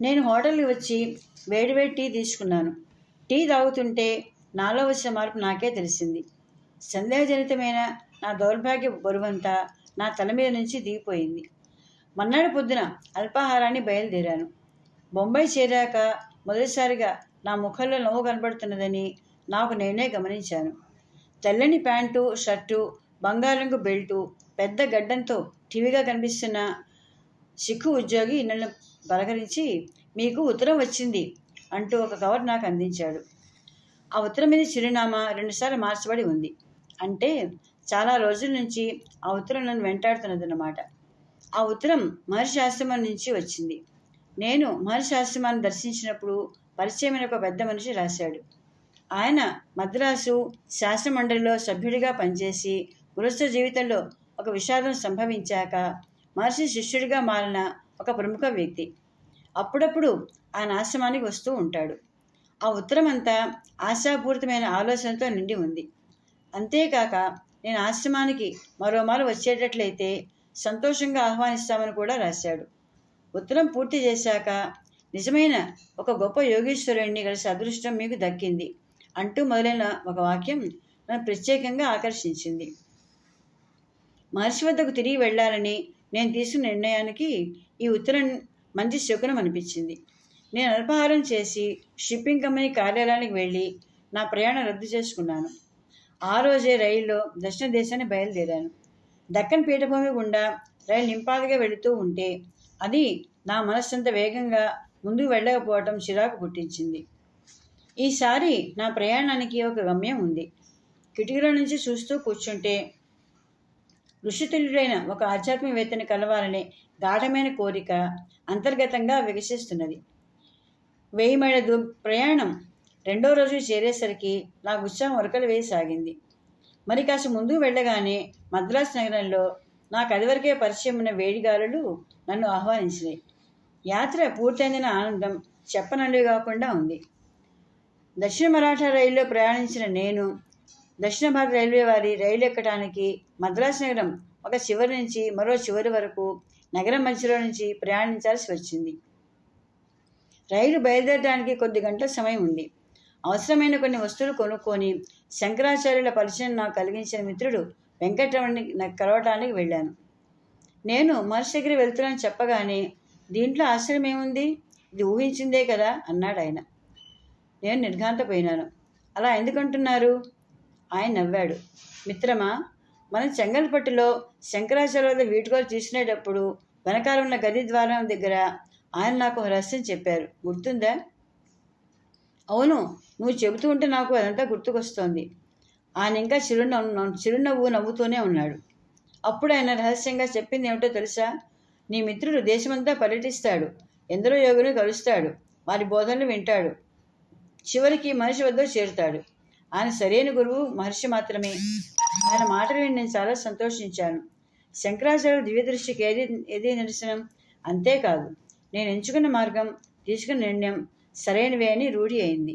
నేను హోటల్కి వచ్చి వేడివేడి టీ తీసుకున్నాను. టీ తాగుతుంటే నాలో వచ్చిన మార్పు నాకే తెలిసింది. సందేహజనితమైన నా దౌర్భాగ్య బరువంతా నా తల మీద నుంచి దిగిపోయింది. మన్నాడు పొద్దున అల్పాహారాన్ని బయలుదేరాను. బొంబాయి చేరాక మొదటిసారిగా నా ముఖంలో నవ్వు కనబడుతున్నదని నాకు నేనే గమనించాను. తెల్లని ప్యాంటు షర్టు బంగారంగు బెల్టు పెద్ద గడ్డంతో టీవీగా కనిపిస్తున్న సిక్కు ఉద్యోగి నన్ను పలకరించి మీకు ఉత్తరం వచ్చింది అంటూ ఒక కవర్ నాకు అందించాడు. ఆ ఉత్తరం మీద చిరునామా రెండుసార్లు మార్చబడి ఉంది. అంటే చాలా రోజుల నుంచి ఆ ఉత్తరం నన్ను వెంటాడుతున్నదన్నమాట. ఆ ఉత్తరం మహర్షి ఆశ్రమం నుంచి వచ్చింది. నేను మహర్షి ఆశ్రమాన్ని దర్శించినప్పుడు పరిచయమైన ఒక పెద్ద మనిషి రాశాడు. ఆయన మద్రాసు శాసనమండలిలో సభ్యుడిగా పనిచేసి గృహస్థ జీవితంలో ఒక విషాదం సంభవించాక మహర్షి శిష్యుడిగా మారిన ఒక ప్రముఖ వ్యక్తి. అప్పుడప్పుడు ఆయన ఆశ్రమానికి వస్తూ ఉంటాడు. ఆ ఉత్తరం అంతా ఆశాపూరితమైన ఆలోచనతో నిండి ఉంది. అంతేకాక నేను ఆశ్రమానికి మరోమారు వచ్చేటట్లయితే సంతోషంగా ఆహ్వానిస్తామని కూడా రాశాడు. ఉత్తరం పూర్తి చేశాక నిజమైన ఒక గొప్ప యోగేశ్వరుణ్ణి కలిసి అదృష్టం మీకు దక్కింది అంటూ మొదలైన ఒక వాక్యం నన్ను ప్రత్యేకంగా ఆకర్షించింది. మహర్షి వద్దకు తిరిగి వెళ్ళాలని నేను తీసుకున్న నిర్ణయానికి ఈ ఉత్తరం మంచి శకునం అనిపించింది. నేను అల్పాహారం చేసి షిప్పింగ్ కంపెనీ కార్యాలయానికి వెళ్ళి నా ప్రయాణం రద్దు చేసుకున్నాను. ఆ రోజే రైల్లో దక్షిణ దేశాన్ని బయలుదేరాను. దక్కన్ పీఠభూమి గుండా రైలు నింపాదిగా వెళుతూ ఉంటే అది నా మనస్సంత వేగంగా ముందుకు వెళ్ళకపోవటం చిరాకు పుట్టించింది. ఈసారి నా ప్రయాణానికి ఒక గమ్యం ఉంది. కిటికీల నుంచి చూస్తూ కూర్చుంటే ఋషితుల్యుడైన ఒక ఆధ్యాత్మికవేత్తని కలవాలనే గాఢమైన కోరిక అంతర్గతంగా వికసిస్తున్నది. వెయ్యి మైళ్ళ దూ ప్రయాణం రెండో రోజు చేరేసరికి నాకు ఉత్సాహం ఉరకలు వేయసాగింది. మరి కాస్త ముందుకు వెళ్ళగానే మద్రాసు నగరంలో నాకు అదివరకే పరిచయం ఉన్న వేడిగాలులు నన్ను ఆహ్వానించినాయి యాత్ర పూర్తయిన ఆనందం చెప్పనండి కాకుండా ఉంది. దక్షిణ మరాఠా రైల్లో ప్రయాణించిన నేను దక్షిణ భారత రైల్వే వారి రైలు ఎక్కడానికి మద్రాసు నగరం ఒక చివరి నుంచి మరో చివరి వరకు నగరం మధ్యలో నుంచి ప్రయాణించాల్సి వచ్చింది. రైలు బయలుదేరడానికి కొద్ది గంటల సమయం ఉంది. అవసరమైన కొన్ని వస్తువులు కొనుక్కొని శంకరాచార్యుల పరిచయం నాకు కలిగించిన మిత్రుడు వెంకటరమణి నాకు కలవటానికి వెళ్ళాను. నేను మహర్షి దగ్గర వెళ్తున్నాను చెప్పగానే దీంట్లో ఆశ్చర్యం ఏముంది? ఇది ఊహించిందే కదా అన్నాడు ఆయన. నేను నిర్ఘాంతపోయినాను. అలా ఎందుకంటున్నారు ఆయన నవ్వాడు. మిత్రమా మనం చెంగల్పట్టులో శంకరాచార్యులు వద్ద వీటుకోలు తీసుకునేటప్పుడు వెనకాల ఉన్న గది ద్వారం దగ్గర ఆయన నాకు రహస్యం చెప్పారు. గుర్తుందా? అవును నువ్వు చెబుతూ ఉంటే నాకు అదంతా గుర్తుకొస్తోంది. ఆయన ఇంకా చిరునవ్వు చిరునవ్వు నవ్వుతూనే ఉన్నాడు. అప్పుడు ఆయన రహస్యంగా చెప్పింది ఏమిటో తెలుసా? నీ మిత్రుడు దేశమంతా పర్యటిస్తాడు. ఎందరో యోగుని కలుస్తాడు. వారి బోధనలు వింటాడు. చివరికి మనిషి వద్ద చేరుతాడు. ఆయన సరైన గురువు మహర్షి మాత్రమే. ఆయన మాటలు విని నేను చాలా సంతోషించాను. శంకరాచార్య దివ్యదృష్టికి ఏది ఏది నిరసనం? అంతేకాదు నేను ఎంచుకున్న మార్గం తీసుకున్న నిర్ణయం సరైనవే అని రూఢి అయింది.